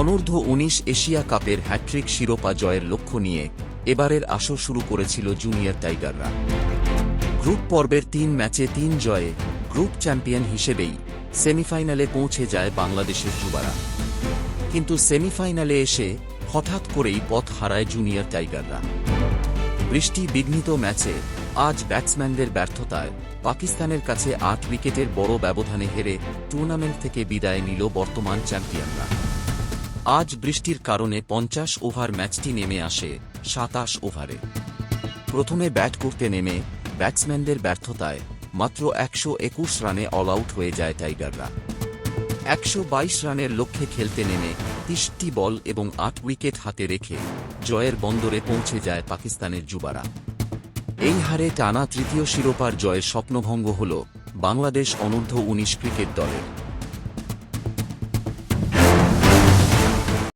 অনূর্ধ্ব উনিশ এশিয়া কাপের হ্যাট্রিক শিরোপা জয়ের লক্ষ্য নিয়ে এবারের আসর শুরু করেছিল জুনিয়র টাইগাররা। গ্রুপ পর্বের তিন ম্যাচে তিন জয়ে গ্রুপ চ্যাম্পিয়ন হিসেবেই সেমিফাইনালে পৌঁছে যায় বাংলাদেশের যুবারা। কিন্তু সেমিফাইনালে এসে হঠাৎ করেই পথ হারায় জুনিয়র টাইগাররা। বৃষ্টি বিঘ্নিত ম্যাচে আজ ব্যাটসম্যানদের ব্যর্থতায় পাকিস্তানের কাছে আট উইকেটের বড় ব্যবধানে হেরে টুর্নামেন্ট থেকে বিদায় নিল বর্তমান চ্যাম্পিয়নরা। আজ বৃষ্টির কারণে পঞ্চাশ ওভার ম্যাচটি নেমে আসে সাতাশ ওভারে। প্রথমে ব্যাট করতে নেমে ব্যাটসম্যানদের ব্যর্থতায় মাত্র একশো একুশ রানে অল আউট হয়ে যায় টাইগাররা। একশো বাইশ রানের লক্ষ্যে খেলতে নেমে তিরিশটি বল এবং আট উইকেট হাতে রেখে জয়ের বন্দরে পৌঁছে যায় পাকিস্তানের যুবারা। এই হারে টানা তৃতীয় শিরোপার জয়ের স্বপ্নভঙ্গ হল বাংলাদেশ অনূর্ধ্ব উনিশ ক্রিকেট দলের।